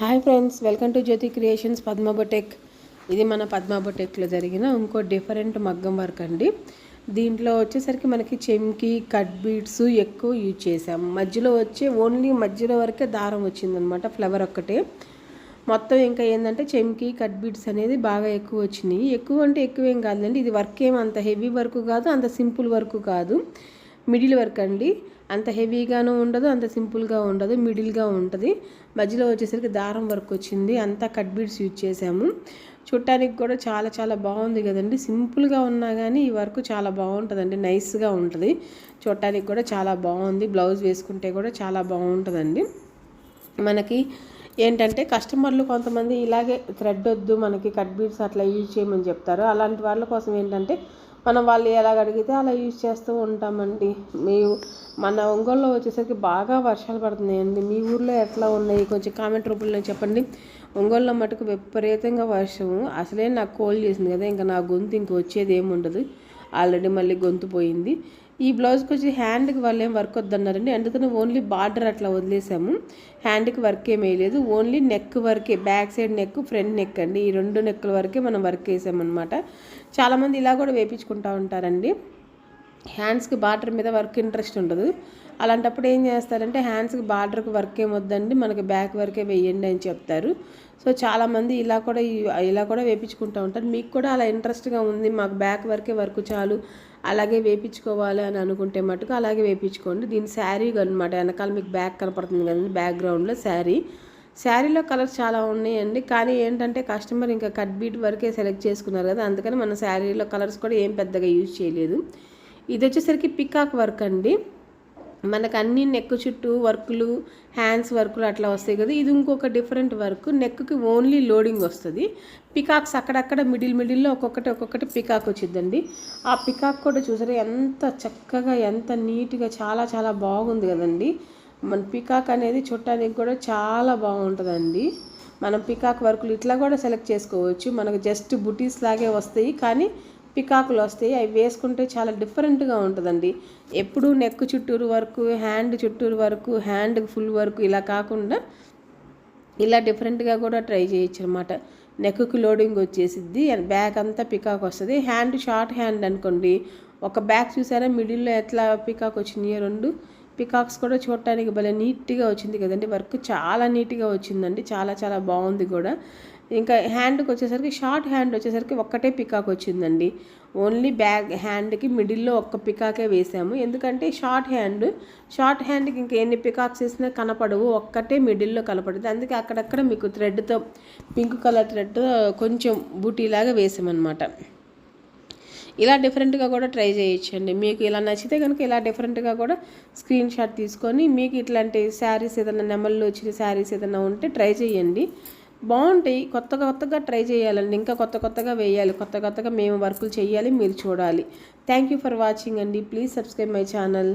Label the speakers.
Speaker 1: Hi friends welcome to Jyothi creations పద్మబొటెక్. ఇది మన పద్మబొటెక్లో జరిగిన ఇంకో డిఫరెంట్ మగ్గం వర్క్ అండి. దీంట్లో వచ్చేసరికి మనకి చెంకి కట్ బీడ్స్ ఎక్కువ యూజ్ చేసాం మధ్యలో వచ్చే ఓన్లీ మధ్యలో వరకే దారం వచ్చిందనమాట ఫ్లవర్ ఒక్కటే. మొత్తం ఇంకా ఏంటంటే చెంకి కట్ బీడ్స్ అనేది బాగా ఎక్కువ వచ్చినాయి. ఎక్కువ అంటే ఎక్కువ ఏం కాదండి ఇది వర్క్ ఏం అంత హెవీ వర్క్ కాదు అంత సింపుల్ వర్క్ కాదు. మిడిల్ వర్క్ అండి. అంత హెవీగాను ఉండదు అంత సింపుల్గా ఉండదు మిడిల్గా ఉంటుంది. మధ్యలో వచ్చేసరికి దారం వర్క్ వచ్చింది అంతా కట్ బీడ్స్ యూజ్ చేసాము చూడటానికి కూడా చాలా చాలా బాగుంది కదండి. సింపుల్గా ఉన్నా కానీ ఈ వర్క్ చాలా బాగుంటుందండి నైస్గా ఉంటుంది. చూడటానికి కూడా చాలా బాగుంది బ్లౌజ్ వేసుకుంటే కూడా చాలా బాగుంటుందండి. మనకి ఏంటంటే కస్టమర్లు కొంతమంది ఇలాగే థ్రెడ్ వద్దు మనకి కట్ బీడ్స్ అట్లా యూజ్ చేయమని చెప్తారు. అలాంటి వాళ్ళ కోసం ఏంటంటే మనం వాళ్ళు ఎలాగ అడిగితే అలా యూజ్ చేస్తూ ఉంటామండి. మీ మన ఒంగోలులో వచ్చేసరికి బాగా వర్షాలు పడుతున్నాయండి. మీ ఊర్లో ఎట్లా ఉన్నాయి? కొంచెం కామెంట్ రూపంలో చెప్పండి. ఒంగోలులో మటుకు విపరీతంగా వర్షము. అసలే నాకు కోల్ చేసింది కదా ఇంకా నా గొంతు ఇంక వచ్చేది ఏముండదు. ఆల్రెడీ మళ్ళీ గొంతు పోయింది. ఈ బ్లౌజ్కి వచ్చి హ్యాండ్కి వాళ్ళు ఏం వర్క్ వద్దన్నారండి. అందుకని ఓన్లీ బార్డర్ అట్లా వదిలేసాము. హ్యాండ్కి వర్క్ ఏం వేయలేదు ఓన్లీ నెక్ వర్కే back side neck front neck అండి. ఈ రెండు నెక్కుల వరకే మనం వర్క్ వేసామన్నమాట చాలామంది ఇలా కూడా వేపించుకుంటూ ఉంటారండి. హ్యాండ్స్కి బార్డర్ మీద వర్క్ ఇంట్రెస్ట్ ఉండదు. అలాంటప్పుడు ఏం చేస్తారంటే హ్యాండ్స్కి బార్డర్కి వర్క్ ఏమొద్దండి మనకి బ్యాక్ వర్కే వేయండి అని చెప్తారు. సో చాలామంది ఇలా కూడా ఇలా కూడా వేపించుకుంటూ ఉంటారు. మీకు కూడా అలా ఇంట్రెస్ట్గా ఉంది. మాకు బ్యాక్ వర్కే వర్క్ చాలు. అలాగే వేపించుకోవాలి అని అనుకుంటే మటుకు అలాగే వేపించుకోండి. దీని శారీ అనమాట వెనకాల మీకు బ్యాక్ కనపడుతుంది కదండి. బ్యాక్గ్రౌండ్లో శారీ. శారీలో కలర్స్ చాలా ఉన్నాయండి. కానీ ఏంటంటే కస్టమర్ ఇంకా కట్ బీట్ వరకే సెలెక్ట్ చేసుకున్నారు కదా. అందుకని మన శారీలో కలర్స్ కూడా ఏం పెద్దగా యూజ్ చేయలేదు. ఇది వచ్చేసరికి పికాక్ వర్క్ అండి. మనకు అన్ని నెక్ చుట్టూ వర్కులు హ్యాండ్స్ వర్కులు అట్లా వస్తాయి కదా ఇది ఇంకొక డిఫరెంట్ వర్క్ నెక్కి ఓన్లీ లోడింగ్ వస్తుంది. పికాక్స్ అక్కడక్కడ మిడిల్ మిడిల్లో ఒక్కొక్కటి ఒక్కొక్కటి పికాక్ వచ్చిందండి ఆ పికాక్ కూడా చూసారా ఎంత చక్కగా ఎంత నీట్గా చాలా చాలా బాగుంది కదండి. మన పికాక్ అనేది చుట్టానికి కూడా చాలా బాగుంటుందండి. మనం పికాక్ వర్కులు ఇట్లా కూడా సెలెక్ట్ చేసుకోవచ్చు. మనకు జస్ట్ బుటీస్ లాగే వస్తాయి కానీ పికాకులు వస్తాయి అవి వేసుకుంటే చాలా డిఫరెంట్గా ఉంటుందండి. ఎప్పుడు నెక్ చుట్టూరు వరకు హ్యాండ్ చుట్టూరు వరకు హ్యాండ్ ఫుల్ వరకు ఇలా కాకుండా ఇలా డిఫరెంట్గా కూడా ట్రై చేయొచ్చు అనమాట నెక్కి లోడింగ్ వచ్చేసిద్ది బ్యాక్ అంతా పికాక్ వస్తుంది. హ్యాండ్ షార్ట్ హ్యాండ్ అనుకోండి ఒక బ్యాక్ చూసారా మిడిల్లో ఎట్లా పికాక్ వచ్చినాయో రెండు పికాక్స్ కూడా చూడటానికి భలే నీట్గా వచ్చింది కదండి. వర్క్ చాలా నీట్గా వచ్చిందండి. చాలా చాలా బాగుంది కూడా. ఇంకా హ్యాండ్కి వచ్చేసరికి షార్ట్ హ్యాండ్ వచ్చేసరికి ఒక్కటే పికాక్ వచ్చిందండి. ఓన్లీ బ్యాగ్ హ్యాండ్కి మిడిల్లో ఒక్క పికాకే వేసాము. ఎందుకంటే షార్ట్ హ్యాండ్ షార్ట్ హ్యాండ్కి ఇంకా ఎన్ని పికాక్స్ వేసినా కనపడవు. ఒక్కటే మిడిల్లో కనపడుతుంది అందుకే అక్కడక్కడ మీకు థ్రెడ్తో పింక్ కలర్ థ్రెడ్తో కొంచెం బూటీలాగా వేసామన్నమాట. ఇలా డిఫరెంట్గా కూడా ట్రై చేయొచ్చండి. మీకు ఇలా నచ్చితే కనుక ఇలా డిఫరెంట్గా కూడా స్క్రీన్ షాట్ తీసుకొని మీకు ఇట్లాంటి శారీస్ ఏదైనా నెమల్లో వచ్చిన శారీస్ ఏదైనా ఉంటే ట్రై చేయండి. బాగుంటాయి. కొత్త కొత్తగా ట్రై చేయాలండి. ఇంకా కొత్త కొత్తగా వేయాలి. కొత్త కొత్తగా మేము వర్కులు చేయాలి. మీరు చూడాలి. థ్యాంక్ యూ ఫర్ వాచింగ్ అండి. Please subscribe my channel